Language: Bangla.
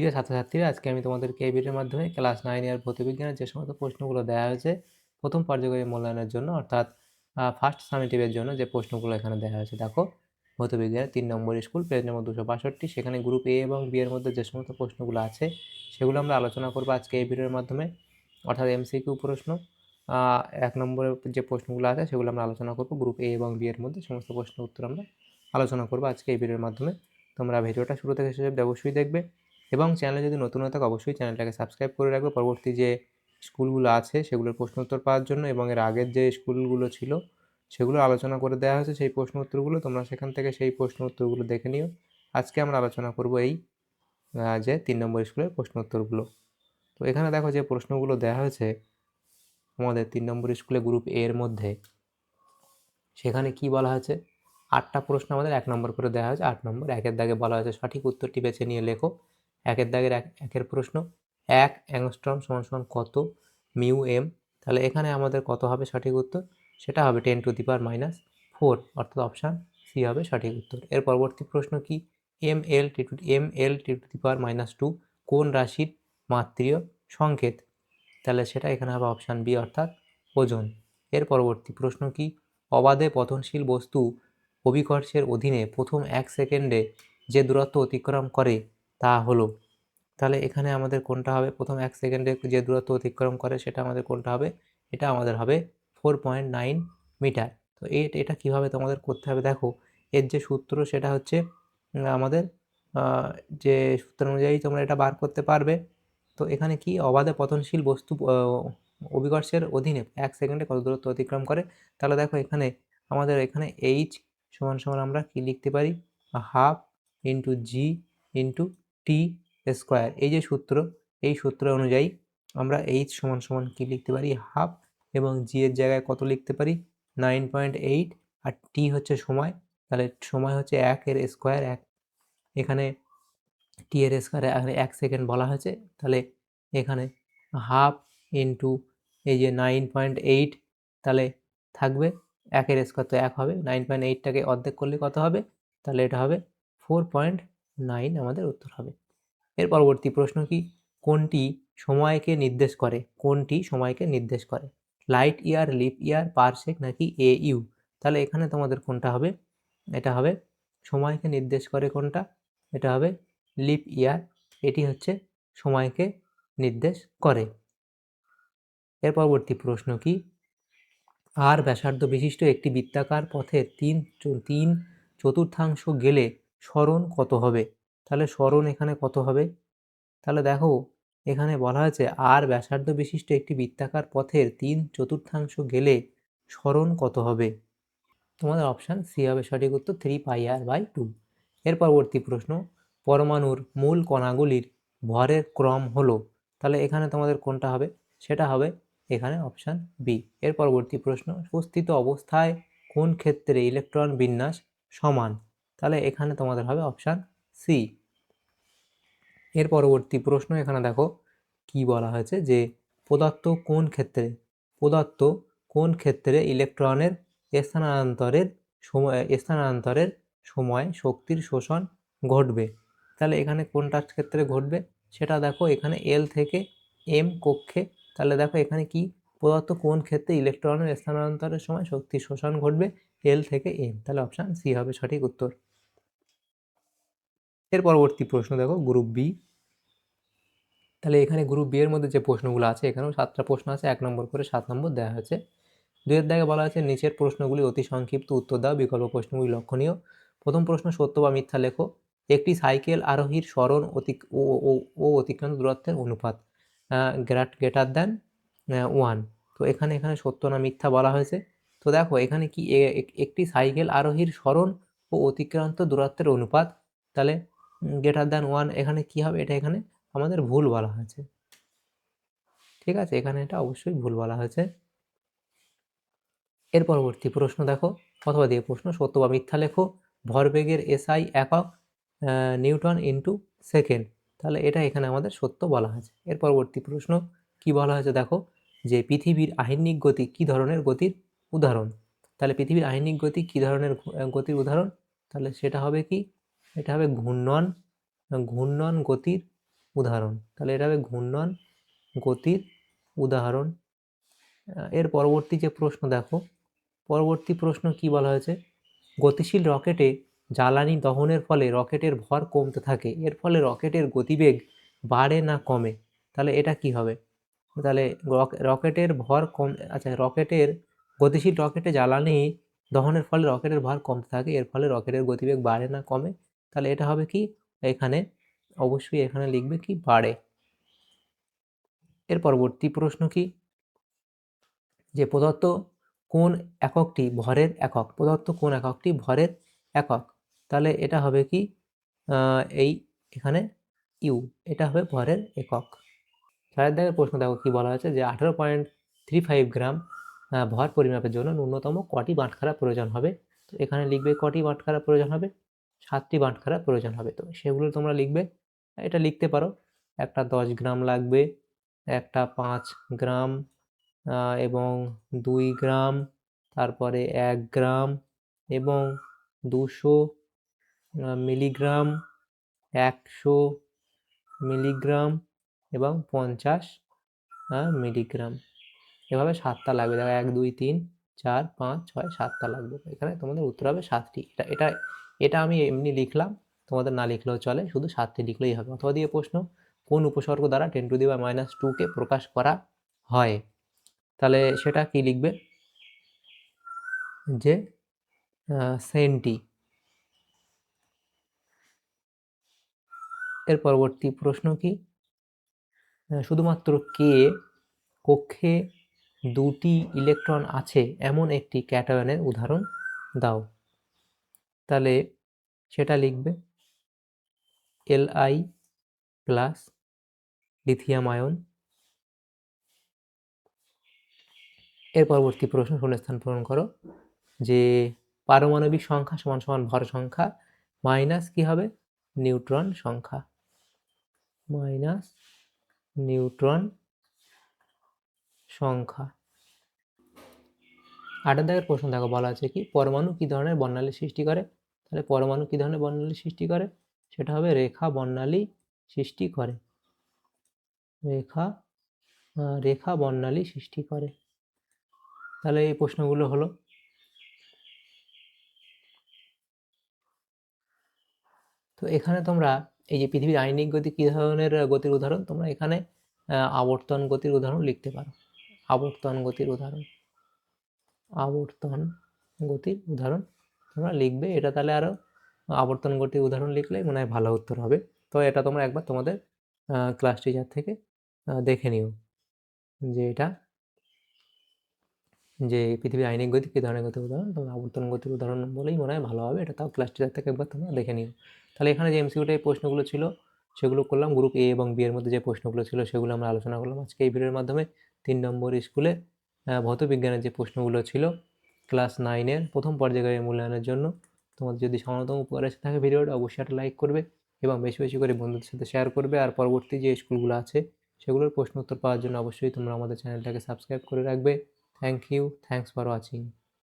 প্রিয় ছাত্রছাত্রীরা আজকে আমি তোমাদেরকে এই ভিডিওর মাধ্যমে ক্লাস নাইন ইয়ার ভৌতবিজ্ঞানের যে সমস্ত প্রশ্নগুলো দেওয়া হয়েছে, প্রথম পর্যায়কারী মূল্যায়নের জন্য অর্থাৎ ফার্স্ট সামিটিভের জন্য যে প্রশ্নগুলো এখানে দেওয়া হয়েছে, দেখো। ভৌতবিজ্ঞানের তিন নম্বর স্কুল পেজ নম্বর দুশো বাষট্টি, সেখানে গ্রুপ এ এবং বি এর মধ্যে যে সমস্ত প্রশ্নগুলো আছে, সেগুলো আমরা আলোচনা করব আজকে এই ভিডিওর মাধ্যমে। অর্থাৎ এমসিকিউ প্রশ্ন এক নম্বরের যে প্রশ্নগুলো আছে, সেগুলো আমরা আলোচনা করব। গ্রুপ এ এবং বি এর মধ্যে সমস্ত প্রশ্নের উত্তর আমরা আলোচনা করব আজকে এই ভিডিওর মাধ্যমে। তোমরা ভিডিওটা শুরু থেকে শেষ অবশ্যই দেখবে। এবং চ্যানেলে যদি নতুন হয়ে থাকে, অবশ্যই চ্যানেলটাকে সাবস্ক্রাইব করে রাখবে। পরবর্তী যে স্কুলগুলো আছে, সেগুলোর প্রশ্ন উত্তর পাওয়ার জন্য এবং এর আগের যে স্কুলগুলো ছিল, সেগুলো আলোচনা করে দেওয়া হয়েছে। সেই প্রশ্ন উত্তরগুলো তোমরা সেখান থেকে সেই প্রশ্ন উত্তরগুলো দেখে নিও। আজকে আমরা আলোচনা করব এই যে তিন নম্বর স্কুলের প্রশ্ন উত্তরগুলো তো এখানে দেখো যে প্রশ্নগুলো দেওয়া হয়েছে আমাদের তিন নম্বর স্কুলে গ্রুপ এ এর মধ্যে। সেখানে কি বলা হয়েছে? আটটা প্রশ্ন আমাদের এক নম্বর করে দেওয়া হয়েছে। আট নম্বর, একের দাগে বলা হয়েছে সঠিক উত্তরটি বেছে নিয়ে লেখো। একের দাগের এক, একের প্রশ্ন। এক অ্যাংস্ট্রম সমান সমান কত? Mu M. তাহলে এখানে আমাদের কত হবে সঠিক উত্তর? সেটা হবে ten to the power minus four, অর্থাৎ অপশান সি হবে সঠিক উত্তর। এর পরবর্তী প্রশ্ন কি? M L T two, M L T to the power minus two কোন রাশির মাতৃয় সংকেত? তাহলে সেটা এখানে হবে অপশান বি, অর্থাৎ ওজন। এর পরবর্তী প্রশ্ন কি? অবাধে পতনশীল বস্তু অভিকর্ষের অধীনে প্রথম এক সেকেন্ডে যে দূরত্ব অতিক্রম করে তা হলো। তাহলে এখানে আমাদের কোনটা হবে? প্রথম এক সেকেন্ডে যে দূরত্ব অতিক্রম করে সেটা আমাদের কোনটা হবে? এটা আমাদের হবে ফোর পয়েন্ট নাইন মিটার তো এটা কীভাবে তোমাদের করতে হবে? দেখো, এর যে সূত্র সেটা হচ্ছে আমাদের যে সূত্র অনুযায়ী তোমরা এটা বার করতে পারবে। তো এখানে কি? অবাধে পতনশীল বস্তু অভিকর্ষের অধীনে এক সেকেন্ডে কত দূরত্ব অতিক্রম করে? তাহলে দেখো এখানে, আমাদের এখানে এইচ সমান সমান আমরা কি লিখতে পারি? Half into G into T square এই যে সূত্র, এই সূত্র অনুযায়ী আমরা এইচ সমান সমান কী লিখতে পারি? হাফ এবং জি এর জায়গায় কত লিখতে পারি? নাইন পয়েন্ট এইট আর টি হচ্ছে সময়। তাহলে সময় হচ্ছে এক এর স্কোয়ার এক। এখানে টি এর স্কোয়ারে এক সেকেন্ড বলা হয়েছে। তাহলে এখানে হাফ ইন্টু এই যে নাইন পয়েন্ট এইট তাহলে থাকবে একের স্কোয়ার তো এক হবে। নাইন পয়েন্ট এইটটাকে অর্ধেক করলে কত হবে? তাহলে এটা হবে ফোর পয়েন্ট নাইন আমাদের উত্তর হবে। এর পরবর্তী প্রশ্ন কি? কোনটি সময়কে নির্দেশ করে? কোনটি সময়কে নির্দেশ করে? Light year, leap year, parsec নাকি এ ইউ? তাহলে এখানে তোমাদের কোনটা হবে? এটা হবে সময়কে নির্দেশ করে কোনটা? এটা হবে লিপ ইয়ার, এটি হচ্ছে সময়কে নির্দেশ করে। এর পরবর্তী প্রশ্ন কি? আর ব্যাসার্ধ বিশিষ্ট একটি বৃত্তাকার পথের তিন তিন চতুর্থাংশ গেলে স্মরণ কত হবে? তাহলে স্মরণ এখানে কত হবে? তাহলে দেখো, এখানে বলা হয়েছে, আর ব্যাসার্ধ বিশিষ্ট একটি বৃত্তাকার পথের তিন চতুর্থাংশ গেলে স্মরণ কত হবে? তোমাদের অপশান সি হবে সঠিক উত্তর three pi R by two এর পরবর্তী প্রশ্ন, পরমাণুর মূল কণাগুলির ভরের ক্রম হলো? তাহলে এখানে তোমাদের কোনটা হবে? সেটা হবে এখানে অপশান বি এর পরবর্তী প্রশ্ন, সুস্থিত অবস্থায় কোন ক্ষেত্রে ইলেকট্রন বিন্যাস সমান? তাহলে এখানে তোমাদের হবে অপশান সি এর পরবর্তী প্রশ্ন এখানে দেখো, কি বলা হয়েছে যে পদার্থ কোন ক্ষেত্রে, পদার্থ কোন ক্ষেত্রে ইলেকট্রনের স্থানান্তরের সময় স্থানান্তরের সময় শক্তির শোষণ ঘটবে? তাহলে এখানে কোনটার ক্ষেত্রে ঘটবে? সেটা দেখো এখানে এল থেকে এম কক্ষে। তাহলে দেখো এখানে কি? পদার্থ কোন ক্ষেত্রে ইলেকট্রনের স্থানান্তরের সময় শক্তির শোষণ ঘটবে? এল থেকে এম তাহলে অপশান সি হবে সঠিক উত্তর। এর পরবর্তী প্রশ্ন দেখো গ্রুপ বি তাহলে এখানে গ্রুপ বি এর মধ্যে যে প্রশ্নগুলো আছে, এখানেও সাতটা প্রশ্ন আছে, এক নম্বর করে সাত নম্বর দেওয়া হয়েছে। দুয়ের দাগে বলা হয়েছে, নিচের প্রশ্নগুলি অতি সংক্ষিপ্ত উত্তর দাও, বিকল্প প্রশ্নগুলি লক্ষণীয়। প্রথম প্রশ্ন, সত্য বা মিথ্যা লেখো। একটি সাইকেল আরোহীর স্মরণ অতি ও অতিক্রান্ত দূরত্বের অনুপাত গ্রেট গ্রেটার দ্যান ওয়ান। তো এখানে এখানে সত্য না মিথ্যা বলা হয়েছে। তো দেখো, এখানে কি একটি সাইকেল আরোহীর স্মরণ ও অতিক্রান্ত দূরত্বের অনুপাত, তাহলে গ্রেটার দ্যান ওয়ান এখানে কি হবে? এটা এখানে আমাদের ভুল বলা হয়েছে। ঠিক আছে? এখানে এটা অবশ্যই ভুল বলা হয়েছে। এর পরবর্তী প্রশ্ন দেখো। অথবা দিয়ে প্রশ্ন, সত্য বা মিথ্যা লেখো। ভরবেগের এসআই একক নিউটন ইন্টু সেকেন্ড তাহলে এটা এখানে আমাদের সত্য বলা হয়েছে। এর পরবর্তী প্রশ্ন, কি বলা হয়েছে দেখো? যে পৃথিবীর আহিনিক গতি কি ধরনের গতির উদাহরণ? তাহলে পৃথিবীর আহিনিক গতি কি ধরনের গতির উদাহরণ? তাহলে সেটা হবে কি? এটা হবে ঘূর্ণন ঘূর্ণন গতির উদাহরণ। তাহলে এটা হবে ঘূর্ণন গতির উদাহরণ। এর পরবর্তী যে প্রশ্ন, দেখো, পরবর্তী প্রশ্ন কি বলা হয়েছে? গতিশীল রকেটে জ্বালানি দহনের ফলে রকেটের ভর কমতে থাকে, এর ফলে রকেটের গতিবেগ বাড়ে না কমে। তাহলে এটা কি হবে? তাহলে রক- রকেটের ভর কম আচ্ছা রকেটের, গতিশীল রকেটে জ্বালানি দহনের ফলে রকেটের ভর কমতে থাকে, এর ফলে রকেটের গতিবেগ বাড়ে না, কমে। তাহলে এটা হবে কি? এখানে অবশ্যই এখানে লিখবে কি? বাড়ে এর পরবর্তী প্রশ্ন কি? যে প্রদত্ত কোন এককটি ভরের একক? প্রদত্ত কোন এককটি ভরের একক? তাহলে এটা হবে কি? এই এখানে ইউ। এটা হবে ভরের একক। চারের দাগের প্রশ্ন দেখো কি বলা হয়েছে? যে আঠেরো পয়েন্ট থ্রি ফাইভ গ্রাম ভর পরিমাপের জন্য ন্যূনতম কটি বাটখারা প্রয়োজন হবে? তো এখানে লিখবে কটি বাটখারা প্রয়োজন হবে? সাতটি বাটখারা প্রয়োজন হবে। তো সেগুলো তোমরা লিখবে, এটা লিখতে পারো। একটা দশ গ্রাম লাগবে, একটা পাঁচ গ্রাম এবং দুই গ্রাম, তারপরে এক গ্রাম, এবং দুশো মিলিগ্রাম, একশো মিলিগ্রাম, এবং পঞ্চাশ মিলিগ্রাম। এভাবে সাতটা লাগবে। দেখো, এক, দুই, তিন, চার, পাঁচ, ছয়, সাতটা লাগবে। এখানে তোমাদের উত্তর হবে সাতটি। এটা এটা এটা আমি এমনি লিখলাম, তোমাদের না লিখলেও চলে, শুধু সাতটি লিখলেই হবে। অথবা দিয়ে প্রশ্ন, কোন উপসর্গ দ্বারা টেন টু দি বা মাইনাস টুকে প্রকাশ করা হয়? তাহলে সেটা কি লিখবে? যে সেন্টি এর পরবর্তী প্রশ্ন কি? শুধুমাত্র কে কক্ষে দুটি ইলেকট্রন আছে, এমন একটি ক্যাটায়নের উদাহরণ দাও। তাহলে সেটা লিখবে L I plus lithium ion এর পরবর্তী প্রশ্ন শূন্যস্থান পূরণ করো যে পারমাণবিক সংখ্যা সমান সমান ভর সংখ্যা মাইনাস কি হবে? নিউট্রন সংখ্যা। মাইনাস নিউট্রন সংখ্যা। আটের দাগের প্রশ্ন দেখো, বলা আছে কি? পরমাণু কি ধরনের বর্ণালী সৃষ্টি করে? তাহলে পরমাণু কি ধরনের বর্ণালী সৃষ্টি করে? সেটা হবে রেখা বর্ণালী সৃষ্টি করে। রেখা রেখা বর্ণালী সৃষ্টি করে। তাহলে এই প্রশ্নগুলো হলো, তো এখানে তোমরা এই যে পৃথিবীর আইনিক গতি কী ধরনের গতির উদাহরণ? তোমরা এখানে আবর্তন গতির উদাহরণ লিখতে পারো। আবর্তন গতির উদাহরণ। আবর্তন গতির উদাহরণ। তোমরা লিখবে, এটা তাহলে আরও আবর্তন গতির উদাহরণ লিখলে মনে হয় ভালো উত্তর হবে। তো এটা তোমরা একবার তোমাদের ক্লাস টিচার থেকে দেখে নিও যে এটা, যে পৃথিবীর আইনিক গতি, কী ধরনের গতির উদাহরণ তোমরা আবর্তন গতির উদাহরণ বলেই মনে হয় ভালো হবে, এটা তাও ক্লাস টিচার থেকে একবার তোমরা দেখে নিও। তাহলে এখানে যে এমসিকিউটা এই প্রশ্নগুলো ছিল, সেগুলো করলাম গ্রুপ এ এবং বি এর মধ্যে যে প্রশ্নগুলো ছিল, সেগুলো আমরা আলোচনা করলাম। আজকে এই ভিডিওর মাধ্যমে তিন নম্বর স্কুলে ভৌত বিজ্ঞানের যে প্রশ্নগুলো ছিল ক্লাস নাইনের প্রথম পর্যায়ের মূল্যায়নের জন্য। তোমাদের যদি সামান্যতম উপকার এসে থাকে ভিডিওটা, অবশ্যই একটা লাইক করবে এবং বেশি বেশি করে বন্ধুদের সাথে শেয়ার করবে। আর পরবর্তী যে স্কুলগুলো আছে, সেগুলোর প্রশ্ন উত্তর পাওয়ার জন্য অবশ্যই তোমরা আমাদের চ্যানেলটাকে সাবস্ক্রাইব করে রাখবে। Thank you thanks for watching